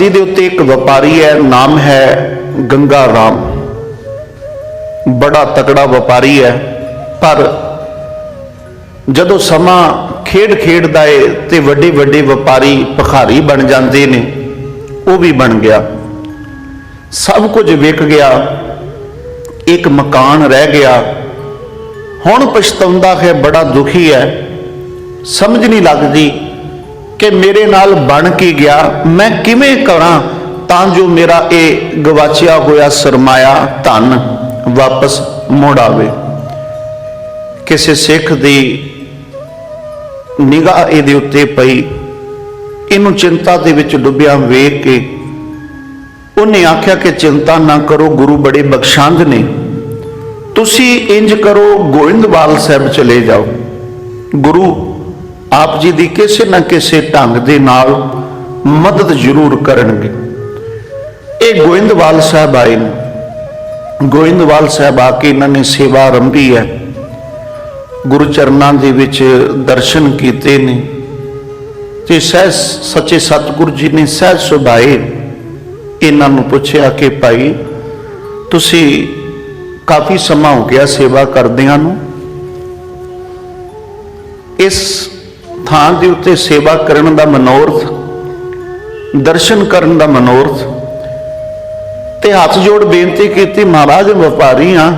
ਧਰਤੀ ਦੇ ਉੱਤੇ ਇੱਕ ਵਪਾਰੀ ਹੈ, ਨਾਮ ਹੈ ਗੰਗਾ ਰਾਮ। ਬੜਾ ਤਕੜਾ ਵਪਾਰੀ ਹੈ, ਪਰ ਜਦੋਂ ਸਮਾਂ ਖੇਡ ਖੇਡਦਾ ਏ ਤੇ ਵੱਡੇ ਵੱਡੇ ਵਪਾਰੀ ਭਖਾਰੀ ਬਣ ਜਾਂਦੇ ਨੇ, ਉਹ ਵੀ ਬਣ ਗਿਆ। ਸਭ ਕੁਝ ਵਿਕ ਗਿਆ, ਇੱਕ ਮਕਾਨ ਰਹਿ ਗਿਆ। ਹੁਣ ਪਛਤਾਉਂਦਾ ਹੈ, ਬੜਾ ਦੁਖੀ ਹੈ, ਸਮਝ ਨਹੀਂ ਲੱਗਦੀ ਕਿ ਮੇਰੇ ਨਾਲ ਬਣ ਕੀ ਗਿਆ? ਮੈਂ ਕਿਵੇਂ ਕਰਾਂ ਤਾਂ ਜੋ ਮੇਰਾ ਇਹ ਗਵਾਚਿਆ ਹੋਇਆ ਸਰਮਾਇਆ ਧਨ ਵਾਪਸ ਮੁੜ ਆਵੇ? ਕਿਸੇ ਸਿੱਖ ਦੀ ਨਿਗਾਹ ਇਹਦੇ ਉੱਤੇ ਪਈ। ਇਹਨੂੰ ਚਿੰਤਾ ਦੇ ਵਿੱਚ ਡੁੱਬਿਆ ਵੇਖ ਕੇ ਉਹਨੇ ਆਖਿਆ ਕਿ ਚਿੰਤਾ ਨਾ ਕਰੋ, ਗੁਰੂ ਬੜੇ ਬਖਸ਼ੰਦ ਨੇ। ਤੁਸੀਂ ਇੰਜ ਕਰੋ, ਗੋਇੰਦਵਾਲ ਸਾਹਿਬ ਚਲੇ ਜਾਓ। ਗੁਰੂ ਆਪ ਜੀ ਦੀ ਕਿਸੇ ਨਾ ਕਿਸੇ ਢੰਗ ਦੇ ਨਾਲ ਮਦਦ ਜ਼ਰੂਰ ਕਰਨਗੇ। ਇਹ ਗੋਇੰਦਵਾਲ ਸਾਹਿਬ ਆਏ ਨੇ। ਗੋਇੰਦਵਾਲ ਸਾਹਿਬ ਆ ਕੇ ਇਹਨਾਂ ਨੇ ਸੇਵਾ ਆਰੰਭੀ ਹੈ। ਗੁਰੂ ਚਰਨਾਂ ਦੇ ਵਿੱਚ ਦਰਸ਼ਨ ਕੀਤੇ ਨੇ। ਤੇ ਸਹਿ ਸੱਚੇ ਸਤਿਗੁਰੂ ਜੀ ਨੇ ਸਹਿਜ ਸੁਭਾਏ ਇਹਨਾਂ ਨੂੰ ਪੁੱਛਿਆ ਕਿ ਭਾਈ, ਤੁਸੀਂ ਕਾਫੀ ਸਮਾਂ ਹੋ ਗਿਆ ਸੇਵਾ ਕਰਦਿਆਂ ਨੂੰ। ਇਸ ਥਾਂ ਦੇ ਉੱਤੇ ਸੇਵਾ ਕਰਨ ਦਾ ਮਨੋਰਥ, ਦਰਸ਼ਨ ਕਰਨ ਦਾ ਮਨੋਰਥ ਤੇ ਹੱਥ ਜੋੜ ਬੇਨਤੀ ਕੀਤੀ, ਮਹਾਰਾਜ ਵਪਾਰੀ ਆ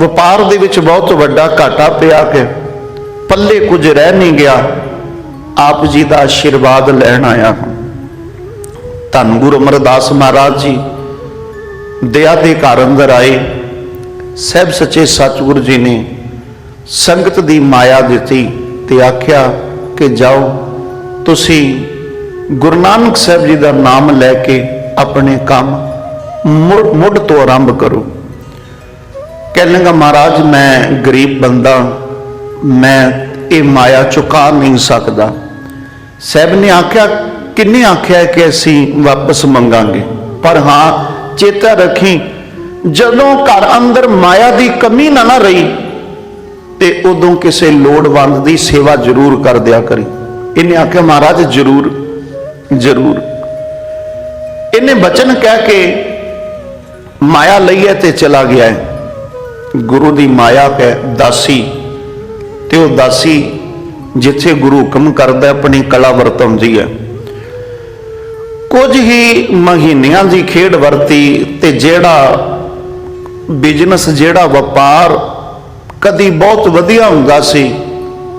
ਵਪਾਰ ਦੇ ਵਿੱਚ ਬਹੁਤ ਵੱਡਾ ਘਾਟਾ ਪਿਆ ਕਿ ਪੱਲੇ ਕੁਝ ਰਹਿ ਨਹੀਂ ਗਿਆ। ਆਪ ਜੀ ਦਾ ਆਸ਼ੀਰਵਾਦ ਲੈਣ ਆਇਆ ਹਾਂ। ਧੰਨ ਗੁਰੂ ਅਮਰਦਾਸ ਮਹਾਰਾਜ ਜੀ, ਦਇਆ ਦੇ ਘਰ ਅੰਦਰ ਆਏ। ਸਹਿਬ ਸੱਚੇ ਸਤਿਗੁਰੂ ਜੀ ਨੇ ਸੰਗਤ ਦੀ ਮਾਇਆ ਦਿੱਤੀ। ਤੇ ਆਖਿਆ ਕਿ ਜਾਓ, ਤੁਸੀਂ ਗੁਰੂ ਨਾਨਕ ਸਾਹਿਬ ਜੀ ਦਾ ਨਾਮ ਲੈ ਕੇ ਆਪਣੇ ਕੰਮ ਮੁੜ- ਮੁੱਢ ਤੋਂ ਆਰੰਭ ਕਰੋ। ਕਹਿਣ ਲੱਗਾ ਮਹਾਰਾਜ, ਮੈਂ ਗਰੀਬ ਬੰਦਾ, ਮੈਂ ਇਹ ਮਾਇਆ ਚੁਕਾ ਨਹੀਂ ਸਕਦਾ। ਸਾਹਿਬ ਨੇ ਆਖਿਆ, ਕਿੰਨੇ ਆਖਿਆ ਕਿ ਅਸੀਂ ਵਾਪਸ ਮੰਗਾਂਗੇ? ਪਰ ਹਾਂ, ਚੇਤਾ ਰੱਖੀ, ਜਦੋਂ ਘਰ ਅੰਦਰ ਮਾਇਆ ਦੀ ਕਮੀ ਨਾ ਨਾ ਰਹੀ ਤੇ ਉਦੋਂ ਕਿਸੇ ਲੋੜਵੰਦ ਦੀ ਸੇਵਾ ਜ਼ਰੂਰ ਕਰ ਦਿਆ ਕਰੀ। ਇਹਨੇ ਆਖਿਆ, ਮਹਾਰਾਜ, ਜ਼ਰੂਰ ਜ਼ਰੂਰ। ਇਹਨੇ ਬਚਨ ਕਹਿ ਕੇ ਮਾਇਆ ਲਈ ਹੈ ਤੇ ਚਲਾ ਗਿਆ ਹੈ। ਗੁਰੂ ਦੀ ਮਾਇਆ ਹੈ ਦਾਸੀ ਤੇ ਉਹ ਦਾਸੀ ਜਿੱਥੇ ਗੁਰੂ ਹੁਕਮ ਕਰਦਾ ਆਪਣੀ ਕਲਾ ਵਰਤਾਉਂਦੀ ਹੈ। ਕੁਝ ਹੀ ਮਹੀਨਿਆਂ ਦੀ ਖੇਡ ਵਰਤੀ ਤੇ ਜਿਹੜਾ ਬਿਜ਼ਨਸ ਜਿਹੜਾ ਵਪਾਰ ਕਦੀ ਬਹੁਤ ਵਧੀਆ ਹੁੰਦਾ ਸੀ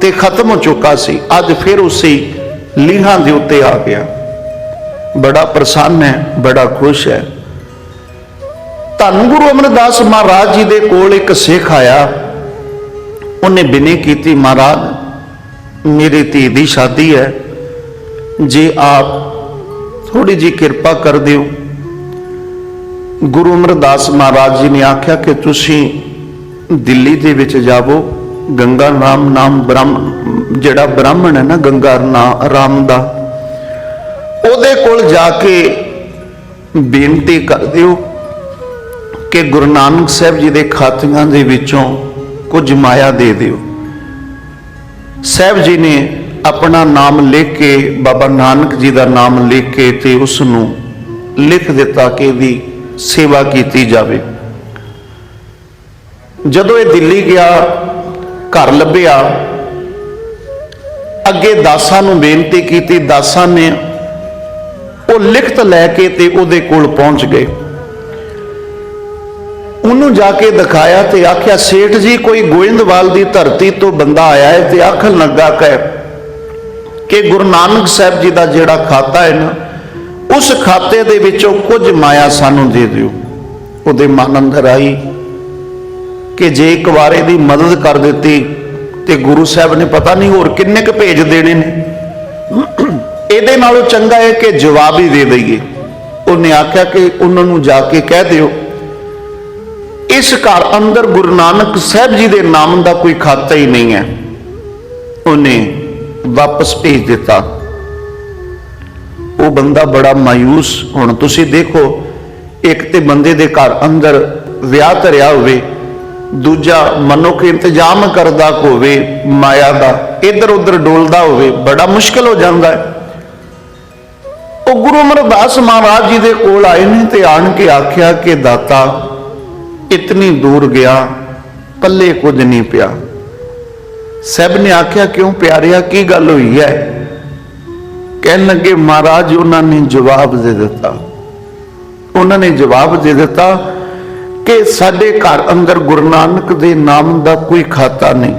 ਤੇ ਖਤਮ ਹੋ ਚੁੱਕਾ ਸੀ। ਅੱਜ ਫਿਰ ਉਸੇ ਲੀਹਾਂ ਦੇ ਉੱਤੇ ਆ ਗਿਆ। ਬੜਾ ਪ੍ਰਸੰਨ ਹੈ, ਬੜਾ ਖੁਸ਼ ਹੈ। ਧੰਨ ਗੁਰੂ ਅਮਰਦਾਸ ਮਹਾਰਾਜ ਜੀ ਦੇ ਕੋਲ ਇੱਕ ਸਿੱਖ ਆਇਆ। ਉਹਨੇ ਬਿਨੇ ਕੀਤੀ, ਮਹਾਰਾਜ, ਮੇਰੀ ਧੀ ਦੀ ਸ਼ਾਦੀ ਹੈ। ਜੇ ਆਪ ਥੋੜੀ ਜੀ ਕਿਰਪਾ ਕਰ ਦਿਓ। ਗੁਰੂ ਅਮਰਦਾਸ ਮਹਾਰਾਜ ਜੀ ਨੇ ਆਖਿਆ ਕਿ ਤੁਸੀਂ ਦਿੱਲੀ ਦੇ ਵਿੱਚ ਜਾਵੋ, ਗੰਗਾ ਨਾਮ ਨਾਮ ਬ੍ਰਹਮ, ਜਿਹੜਾ ਬ੍ਰਾਹਮਣ ਹੈ ਨਾ, ਗੰਗਾ ਨਾ- ਰਾਮ ਦਾ, ਉਹਦੇ ਕੋਲ ਜਾ ਕੇ ਬੇਨਤੀ ਕਰ ਦਿਓ ਕਿ ਗੁਰੂ ਨਾਨਕ ਸਾਹਿਬ ਜੀ ਦੇ ਖਾਤਿਆਂ ਦੇ ਵਿੱਚੋਂ ਕੁਝ ਮਾਇਆ ਦੇ ਦਿਓ। ਸਾਹਿਬ ਜੀ ਨੇ ਆਪਣਾ ਨਾਮ ਲਿਖ ਕੇ, ਬਾਬਾ ਨਾਨਕ ਜੀ ਦਾ ਨਾਮ ਲਿਖ ਕੇ ਤੇ ਉਸ ਨੂੰ ਲਿਖ ਦਿੱਤਾ ਕਿ ਇਹਦੀ ਸੇਵਾ ਕੀਤੀ ਜਾਵੇ। ਜਦੋਂ ਇਹ ਦਿੱਲੀ ਗਿਆ, ਘਰ ਲੱਭਿਆ, ਅੱਗੇ ਦਾਸਾਂ ਨੂੰ ਬੇਨਤੀ ਕੀਤੀ, ਦਾਸਾਂ ਨੇ ਉਹ ਲਿਖਤ ਲੈ ਕੇ ਤੇ ਉਹਦੇ ਕੋਲ ਪਹੁੰਚ ਗਏ। ਉਹਨੂੰ ਜਾ ਕੇ ਦਿਖਾਇਆ ਤੇ ਆਖਿਆ, ਸੇਠ ਜੀ, ਕੋਈ ਗੋਇੰਦਵਾਲ ਦੀ ਧਰਤੀ ਤੋਂ ਬੰਦਾ ਆਇਆ ਹੈ ਤੇ ਆਖਣ ਲੱਗਾ ਕਿ ਕਿ ਗੁਰੂ ਨਾਨਕ ਸਾਹਿਬ ਜੀ ਦਾ ਜਿਹੜਾ ਖਾਤਾ ਹੈ ਨਾ, ਉਸ ਖਾਤੇ ਦੇ ਵਿੱਚੋਂ ਕੁਝ ਮਾਇਆ ਸਾਨੂੰ ਦੇ ਦਿਓ। ਉਹਦੇ ਮਨ ਅੰਦਰ ਆਈ। ਕਿ ਜੇ ਇੱਕ ਵਾਰੇ ਦੀ ਮਦਦ ਕਰ ਦਿੱਤੀ ਤੇ ਗੁਰੂ ਸਾਹਿਬ ਨੇ ਪਤਾ ਨਹੀਂ ਹੋਰ ਕਿੰਨੇ ਕੁ ਭੇਜ ਦੇਣੇ ਨੇ। ਇਹਦੇ ਨਾਲੋਂ ਚੰਗਾ ਹੈ ਕਿ ਜਵਾਬ ਹੀ ਦੇ ਦਈਏ। ਉਹਨੇ ਆਖਿਆ ਕਿ ਉਹਨਾਂ ਨੂੰ ਜਾ ਕੇ ਕਹਿ ਦਿਓ। ਇਸ ਘਰ ਅੰਦਰ ਗੁਰੂ ਨਾਨਕ ਸਾਹਿਬ ਜੀ ਦੇ ਨਾਮ ਦਾ ਕੋਈ ਖਾਤਾ ਹੀ ਨਹੀਂ ਹੈ। ਉਹਨੇ ਵਾਪਸ ਭੇਜ ਦਿੱਤਾ। ਉਹ ਬੰਦਾ ਬੜਾ ਮਾਇੂਸ ਹੁਣ ਤੁਸੀਂ ਦੇਖੋ, ਇੱਕ ਤੇ ਬੰਦੇ ਦੇ ਘਰ ਅੰਦਰ ਵਿਆਹ ਧਰਿਆ ਹੋਵੇ ਦੂਜਾ ਮਨੁੱਖ ਇੰਤਜ਼ਾਮ ਕਰਦਾ ਹੋਵੇ, ਮਾਇਆ ਦਾ ਇੱਧਰ ਉੱਧਰ ਡੋਲਦਾ ਹੋਵੇ, ਬੜਾ ਮੁਸ਼ਕਲ ਹੋ ਜਾਂਦਾ ਹੈ। ਉਹ ਗੁਰੂ ਅਮਰਦਾਸ ਮਹਾਰਾਜ ਜੀ ਦੇ ਕੋਲ ਆਏ ਨੇ ਤੇ ਆਣ ਕੇ ਆਖਿਆ ਕਿ, ਦਾਤਾ, ਇਤਨੀ ਦੂਰ ਗਿਆ, ਪੱਲੇ ਕੁਝ ਨਹੀਂ ਪਿਆ। ਸਭ ਨੇ ਆਖਿਆ, ਕਿਉਂ ਪਿਆਰਿਆ, ਕੀ ਗੱਲ ਹੋਈ ਹੈ? ਕਹਿਣ ਲੱਗੇ, ਮਹਾਰਾਜ, ਉਹਨਾਂ ਨੇ ਜਵਾਬ ਦੇ ਦਿੱਤਾ। ਉਹਨਾਂ ਨੇ ਜਵਾਬ ਦੇ ਦਿੱਤਾ ਕਿ ਸਾਡੇ ਘਰ ਅੰਦਰ ਗੁਰੂ ਨਾਨਕ ਦੇ ਨਾਮ ਦਾ ਕੋਈ ਖਾਤਾ ਨਹੀਂ।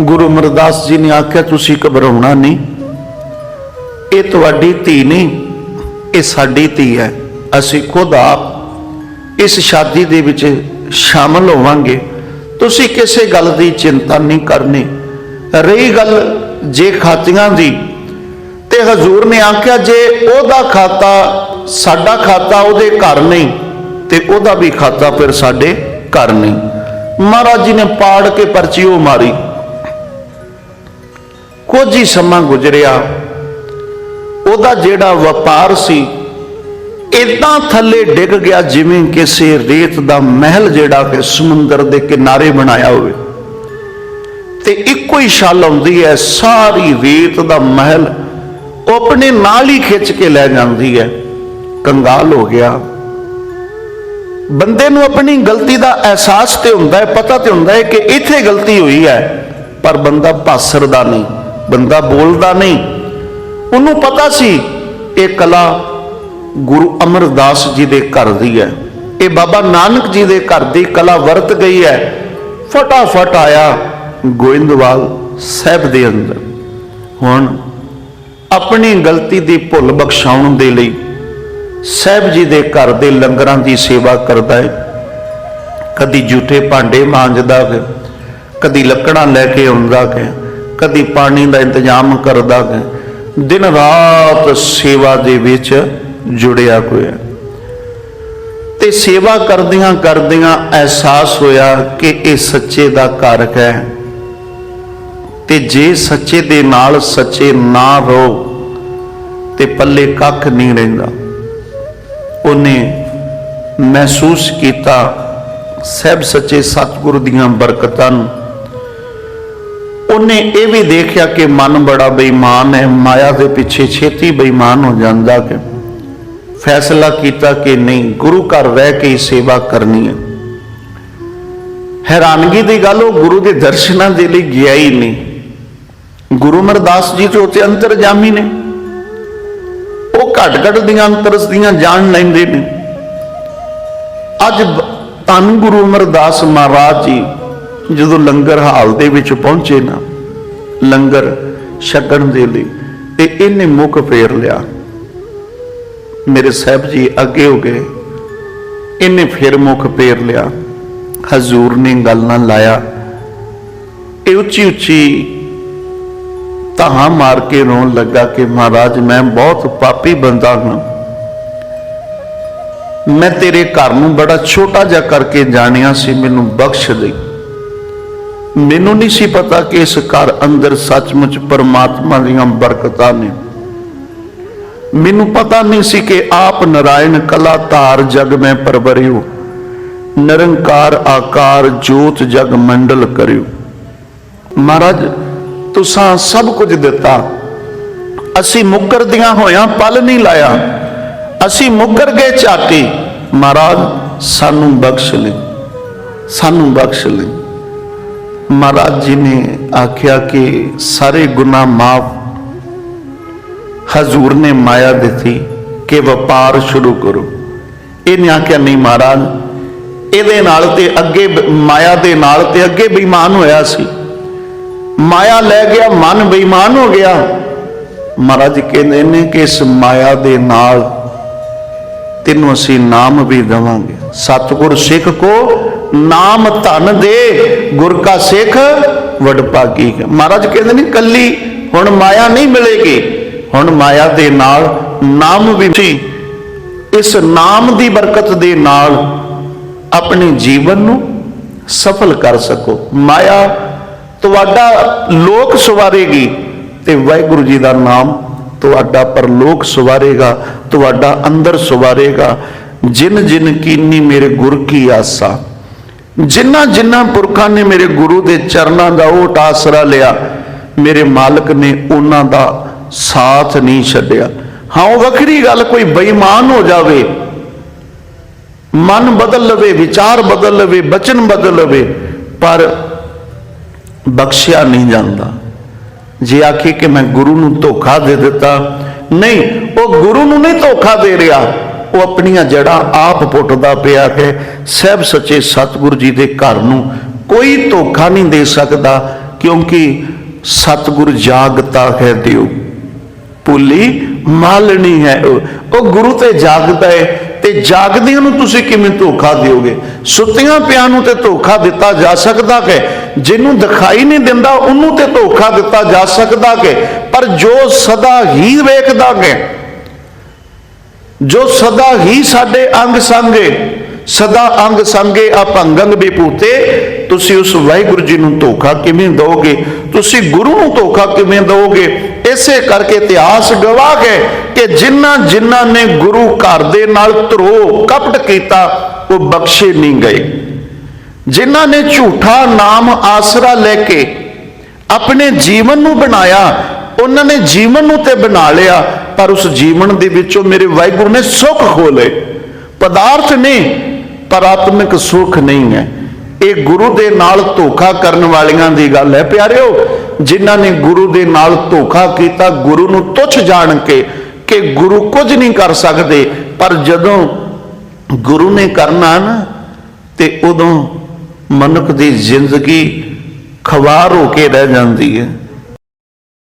ਗੁਰੂ ਅਮਰਦਾਸ ਜੀ ਨੇ ਆਖਿਆ, ਤੁਸੀਂ ਘਬਰਾਉਣਾ ਨਹੀਂ। ਇਹ ਤੁਹਾਡੀ ਧੀ ਨਹੀਂ, ਇਹ ਸਾਡੀ ਧੀ ਹੈ। ਅਸੀਂ ਖੁਦ ਆਪ ਇਸ ਸ਼ਾਦੀ ਦੇ ਵਿੱਚ ਸ਼ਾਮਲ ਹੋਵਾਂਗੇ। ਤੁਸੀਂ ਕਿਸੇ ਗੱਲ ਦੀ ਚਿੰਤਾ ਨਹੀਂ ਕਰਨੀ। ਰਹੀ ਗੱਲ ਜੇ ਖਾਤਿਆਂ ਦੀ, ਤੇ ਹਜ਼ੂਰ ਨੇ ਆਖਿਆ, ਜੇ ਉਹਦਾ ਖਾਤਾ ਸਾਡਾ ਖਾਤਾ, ਉਹਦੇ ਘਰ ਨਹੀਂ ਤੇ ਉਹਦਾ ਵੀ ਖਾਤਾ ਫਿਰ ਸਾਡੇ ਘਰ ਨਹੀਂ। ਮਹਾਰਾਜ ਜੀ ਨੇ ਪਾੜ ਕੇ ਪਰਚੀ ਉਹ ਮਾਰੀ। ਕੁਝ ਹੀ ਸਮਾਂ ਗੁਜ਼ਰਿਆ। ਉਹਦਾ ਜਿਹੜਾ ਵਪਾਰ ਸੀ ਇਦਾਂ ਥੱਲੇ ਡਿੱਗ ਗਿਆ ਜਿਵੇਂ ਕਿਸੇ ਰੇਤ ਦਾ ਮਹਿਲ ਜਿਹੜਾ ਕਿ ਸਮੁੰਦਰ ਦੇ ਕਿਨਾਰੇ ਬਣਾਇਆ ਹੋਵੇ। ਤੇ ਇੱਕੋ ਹੀ ਛਾਲ ਆਉਂਦੀ ਹੈ, ਸਾਰੀ ਰੇਤ ਦਾ ਮਹਿਲ ਉਹ ਆਪਣੇ ਨਾਲ ਹੀ ਖਿੱਚ ਕੇ ਲੈ ਜਾਂਦੀ ਹੈ। ਕੰਗਾਲ ਹੋ ਗਿਆ। ਬੰਦੇ ਨੂੰ ਆਪਣੀ ਗਲਤੀ ਦਾ ਅਹਿਸਾਸ ਤੇ ਹੁੰਦਾ ਹੈ, ਪਤਾ ਤੇ ਹੁੰਦਾ ਹੈ ਕਿ ਇੱਥੇ ਗਲਤੀ ਹੋਈ ਹੈ, ਪਰ ਬੰਦਾ ਭਾਸਰਦਾ ਨਹੀਂ, ਬੰਦਾ ਬੋਲਦਾ ਨਹੀਂ। ਉਹਨੂੰ ਪਤਾ ਸੀ, ਇਹ ਕਲਾ ਗੁਰੂ ਅਮਰਦਾਸ ਜੀ ਦੇ ਘਰ ਦੀ ਹੈ। ਇਹ ਬਾਬਾ ਨਾਨਕ ਜੀ ਦੇ ਘਰ ਦੀ ਕਲਾ ਵਰਤ ਗਈ ਹੈ। ਫਟਾਫਟ ਆਇਆ ਗੋਇੰਦਵਾਲ ਸਾਹਿਬ ਦੇ ਅੰਦਰ। ਹੁਣ ਆਪਣੀ ਗਲਤੀ ਦੀ ਭੁੱਲ ਬਖਸ਼ਾਉਣ ਦੇ ਲਈ ਸਾਹਿਬ ਜੀ ਦੇ ਘਰ ਦੇ ਲੰਗਰਾਂ ਦੀ ਸੇਵਾ ਕਰਦਾ ਹੈ ਕਦੀ ਜੂਠੇ ਭਾਂਡੇ ਮਾਂਜਦਾ ਹੈ ਕਦੀ ਲੱਕੜਾਂ ਲੈ ਕੇ ਆਉਂਦਾ ਹੈ ਕਦੀ ਪਾਣੀ ਦਾ ਇੰਤਜ਼ਾਮ ਕਰਦਾ ਹੈ ਦਿਨ ਰਾਤ ਸੇਵਾ ਦੇ ਵਿੱਚ ਜੁੜਿਆ ਹੋਇਆ। ਤੇ ਸੇਵਾ ਕਰਦਿਆਂ ਕਰਦਿਆਂ ਅਹਿਸਾਸ ਹੋਇਆ ਕਿ ਇਹ ਸੱਚੇ ਦਾ ਘਰ ਹੈ। ਤੇ ਜੇ ਸੱਚੇ ਦੇ ਨਾਲ ਸੱਚੇ ਨਾ ਰਹੋ, ਤੇ ਪੱਲੇ ਕੱਖ ਨਹੀਂ ਰਹਿੰਦਾ। ਉਹਨੇ ਮਹਿਸੂਸ ਕੀਤਾ ਸਹਿਬ ਸੱਚੇ ਸਤਿਗੁਰੂ ਦੀਆਂ ਬਰਕਤਾਂ ਨੂੰ। ਉਹਨੇ ਇਹ ਵੀ ਦੇਖਿਆ ਕਿ ਮਨ ਬੜਾ ਬੇਈਮਾਨ ਹੈ, ਮਾਇਆ ਦੇ ਪਿੱਛੇ ਛੇਤੀ ਬੇਈਮਾਨ ਹੋ ਜਾਂਦਾ ਕਿ ਫੈਸਲਾ ਕੀਤਾ ਕਿ ਨਹੀਂ, ਗੁਰੂ ਘਰ ਰਹਿ ਕੇ ਹੀ ਸੇਵਾ ਕਰਨੀ ਹੈ। ਹੈਰਾਨਗੀ ਦੀ ਗੱਲ, ਉਹ ਗੁਰੂ ਦੇ ਦਰਸ਼ਨਾਂ ਦੇ ਲਈ ਗਿਆ ਹੀ ਨਹੀਂ। ਗੁਰੂ ਅਮਰਦਾਸ ਜੀ ਤੇ ਉੱਤੇ ਅੰਤਰਜਾਮੀ ਨੇ ਉਹ ਘਟ ਘਟ ਦੀਆਂ ਅੰਤਰਸ ਦੀਆਂ ਜਾਣ ਲੈਂਦੇ ਨੇ। ਅੱਜ ਧੰਨ ਗੁਰੂ ਅਮਰਦਾਸ ਮਹਾਰਾਜ ਜੀ ਜਦੋਂ ਲੰਗਰ ਹਾਲ ਦੇ ਵਿੱਚ ਪਹੁੰਚੇ ਨਾ, ਲੰਗਰ ਛਕਣ ਦੇ ਲਈ, ਤੇ ਇਹਨੇ ਮੁਖ ਫੇਰ ਲਿਆ। ਮੇਰੇ ਸਾਹਿਬ ਜੀ ਅੱਗੇ ਹੋ ਗਏ। ਇਹਨੇ ਫਿਰ ਮੁਖ ਫੇਰ ਲਿਆ। ਹਜ਼ੂਰ ਨੇ ਗੱਲ ਨਾਲ ਲਾਇਆ। ਇਹ ਉੱਚੀ ਉੱਚੀ ਧਾਂ ਮਾਰ ਕੇ ਰੋਣ ਲੱਗਾ ਕਿ ਮਹਾਰਾਜ, ਮੈਂ ਬਹੁਤ ਪਾਪੀ ਬੰਦਾ ਹਾਂ। ਮੈਂ ਤੇਰੇ ਘਰ ਨੂੰ ਬੜਾ ਛੋਟਾ ਜਿਹਾ ਕਰਕੇ ਜਾਣਿਆ ਸੀ, ਮੈਨੂੰ ਬਖਸ਼ ਦੇ। ਮੈਨੂੰ ਨਹੀਂ ਸੀ ਪਤਾ ਕਿ ਇਸ ਘਰ ਅੰਦਰ ਸੱਚਮੁੱਚ ਪਰਮਾਤਮਾ ਦੀਆਂ ਬਰਕਤਾਂ ਨੇ। ਮੈਨੂੰ ਪਤਾ ਨਹੀਂ ਸੀ ਕਿ ਆਪ ਨਰਾਇਣ ਕਲਾ ਧਾਰ ਜਗ ਮੈਂ ਪਰਵਰਿਓ, ਨਿਰੰਕਾਰ ਆਕਾਰ ਜੋਤ ਜਗ ਮੰਡਲ ਕਰਿਓ। ਮਹਾਰਾਜ ਤੁਸਾਂ ਸਭ ਕੁਝ ਦਿੱਤਾ। ਅਸੀਂ ਮੁਕਰਦਿਆਂ ਹੋਇਆਂ ਪਲ ਨਹੀਂ ਲਾਇਆ। ਅਸੀਂ ਮੁਕਰ ਗਏ ਝਾਟੀ ਮਹਾਰਾਜ, ਸਾਨੂੰ ਬਖਸ਼ ਲੈ। ਸਾਨੂੰ ਬਖਸ਼ ਲੈ। ਮਹਾਰਾਜ ਜੀ ਨੇ ਆਖਿਆ ਕਿ ਸਾਰੇ ਗੁਨਾਹ ਮਾਫ। ਹਜ਼ੂਰ ਨੇ ਮਾਇਆ ਦਿੱਤੀ ਕਿ ਵਪਾਰ ਸ਼ੁਰੂ ਕਰੋ। ਇਹਨੇ ਆਖਿਆ, ਨਹੀਂ ਮਹਾਰਾਜ, ਇਹਦੇ ਨਾਲ ਤੇ ਅੱਗੇ ਮਾਇਆ ਦੇ ਨਾਲ ਤੇ ਅੱਗੇ ਬੇਈਮਾਨ ਹੋਇਆ ਸੀ। ਮਾਇਆ ਲੈ ਗਿਆ, ਮਨ ਬੇਈਮਾਨ ਹੋ ਗਿਆ। ਮਹਾਰਾਜ ਕਹਿੰਦੇ ਨੇ ਕਿ ਇਸ ਮਾਇਆ ਦੇ ਨਾਲ ਤੈਨੂੰ ਅਸੀਂ ਨਾਮ ਵੀ ਦਵਾਂਗੇ। ਸਤਿਗੁਰ ਸਿੱਖ ਕੋ ਨਾਮ ਧਨ ਦੇ, ਗੁਰ ਕਾ ਸਿੱਖ ਵਡਭਾਗੀ ਹੈ। ਮਹਾਰਾਜ ਕਹਿੰਦੇ ਨੇ, ਕੱਲੀ ਹੁਣ ਮਾਇਆ ਨਹੀਂ ਮਿਲੇਗੀ। ਹੁਣ ਮਾਇਆ ਦੇ ਨਾਲ ਨਾਮ ਵੀ ਸੀ ਇਸ ਨਾਮ ਦੀ ਬਰਕਤ ਦੇ ਨਾਲ ਆਪਣੇ ਜੀਵਨ ਨੂੰ ਸਫਲ ਕਰ ਸਕੋ। ਮਾਇਆ ਤੁਹਾਡਾ ਲੋਕ ਸਵਾਰੇਗੀ ਤੇ ਵਾਹਿਗੁਰੂ ਜੀ ਦਾ ਨਾਮ ਤੁਹਾਡਾ ਪਰਲੋਕ ਸਵਾਰੇਗਾ, ਤੁਹਾਡਾ ਅੰਦਰ ਸਵਾਰੇਗਾ। ਜਿਨ ਜਿਨ ਕੀਨੀ ਮੇਰੇ ਗੁਰ ਕੀ ਆਸਾ ਜਿਨ੍ਹਾਂ ਜਿਨ੍ਹਾਂ ਪੁਰਖਾਂ ਨੇ ਮੇਰੇ ਗੁਰੂ ਦੇ ਚਰਨਾਂ ਦਾ ਉਹ ਆਸਰਾ ਲਿਆ, ਮੇਰੇ ਮਾਲਕ ਨੇ ਉਹਨਾਂ ਦਾ ਸਾਥ ਨਹੀਂ ਛੱਡਿਆ। ਹਾਂ, ਉਹ ਵੱਖਰੀ ਗੱਲ ਕੋਈ ਬੇਈਮਾਨ ਹੋ ਜਾਵੇ, ਮਨ ਬਦਲ ਲਵੇ, ਵਿਚਾਰ ਬਦਲ ਲਵੇ, ਬਚਨ ਬਦਲ ਲਵੇ, ਪਰ ਬਖਸ਼ਿਆ ਨਹੀਂ ਜਾਂਦਾ। ਜੇ ਆਖੇ ਕਿ ਮੈਂ ਗੁਰੂ ਨੂੰ ਧੋਖਾ ਦੇ ਦਿੱਤਾ, ਨਹੀਂ, ਉਹ ਗੁਰੂ ਨੂੰ ਨਹੀਂ ਧੋਖਾ ਦੇ ਰਿਹਾ। ਉਹ ਆਪਣੀਆਂ ਜੜਾਂ ਆਪ ਪੁੱਟਦਾ ਪਿਆ ਹੈ। ਸਹਿਬ ਸੱਚੇ ਸਤਿਗੁਰੂ ਜੀ ਦੇ ਘਰ ਨੂੰ ਕੋਈ ਧੋਖਾ ਨਹੀਂ ਦੇ ਸਕਦਾ, ਕਿਉਂਕਿ ਸਤਿਗੁਰ ਜਾਗਤਾ ਹੈ ਦਿਓ। ਪੁੱਲੀ ਮਾਲਣੀ ਹੈ ਉਹ। ਉਹ ਗੁਰੂ ਤੇ ਜਾਗਦਾ ਹੈ ਤੇ ਜਾਗਦਿਆਂ ਨੂੰ ਤੁਸੀਂ ਕਿਵੇਂ ਧੋਖਾ ਦਿਓਗੇ? ਸੁੱਤਿਆਂ ਪਿਆਂ ਨੂੰ ਤੇ ਧੋਖਾ ਦਿੱਤਾ ਜਾ ਸਕਦਾ ਹੈ। ਜਿਹਨੂੰ ਦਿਖਾਈ ਨਹੀਂ ਦਿੰਦਾ, ਉਹਨੂੰ ਤੇ ਧੋਖਾ ਦਿੱਤਾ ਜਾ ਸਕਦਾ ਕਿ, ਪਰ ਜੋ ਸਦਾ ਹੀ ਵੇਖਦਾ ਹੈ ਜੋ ਸਦਾ ਹੀ ਸਾਡੇ ਅੰਗ ਸੰਗੇ, ਸਦਾ ਅੰਗ ਸੰਗੇ ਅਪੰਗੰਗ ਵਿਭੂਤੇ ਤੁਸੀਂ ਉਸ ਵਾਹਿਗੁਰੂ ਜੀ ਨੂੰ ਧੋਖਾ ਕਿਵੇਂ ਦਿਓਗੇ? ਤੁਸੀਂ ਗੁਰੂ ਨੂੰ ਧੋਖਾ ਕਿਵੇਂ ਦਿਓਗੇ? ਇਸੇ ਕਰਕੇ ਇਤਿਹਾਸ ਗਵਾਹ ਹੈ ਕਿ ਜਿਨ੍ਹਾਂ ਜਿਨ੍ਹਾਂ ਨੇ ਗੁਰੂ ਘਰ ਦੇ ਨਾਲ ਧਰੋ ਕਪਟ ਕੀਤਾ, ਉਹ ਬਖਸ਼ੇ ਨਹੀਂ ਗਏ। ਜਿਨ੍ਹਾਂ ਨੇ ਝੂਠਾ ਨਾਮ ਆਸਰਾ ਲੈ ਕੇ ਆਪਣੇ ਜੀਵਨ ਨੂੰ ਬਣਾਇਆ, ਉਹਨਾਂ ਨੇ ਜੀਵਨ ਨੂੰ ਤੇ ਬਣਾ ਲਿਆ, ਪਰ ਉਸ ਜੀਵਨ ਦੇ ਵਿੱਚੋਂ ਮੇਰੇ ਵਾਹਿਗੁਰੂ ਨੇ ਸੁੱਖ ਖੋਲੇ ਪਦਾਰਥ ਨੇ, ਪਰ ਆਤਮਿਕ ਸੁੱਖ ਨਹੀਂ ਹੈ। ਇਹ ਗੁਰੂ ਦੇ ਨਾਲ ਧੋਖਾ ਕਰਨ ਵਾਲਿਆਂ ਦੀ ਗੱਲ ਹੈ ਪਿਆਰਿਓ, ਜਿਨ੍ਹਾਂ ਨੇ ਗੁਰੂ ਦੇ ਨਾਲ ਧੋਖਾ ਕੀਤਾ, ਗੁਰੂ ਨੂੰ ਤੁੱਛ ਜਾਣ ਕੇ ਕਿ ਗੁਰੂ ਕੁਝ ਨਹੀਂ ਕਰ ਸਕਦੇ, ਪਰ ਜਦੋਂ ਗੁਰੂ ਨੇ ਕਰਨਾ ਨਾ, ਤੇ ਉਦੋਂ ਮਨੁੱਖ ਦੀ ਜ਼ਿੰਦਗੀ ਖਵਾਰ ਹੋ ਕੇ ਰਹਿ ਜਾਂਦੀ ਹੈ।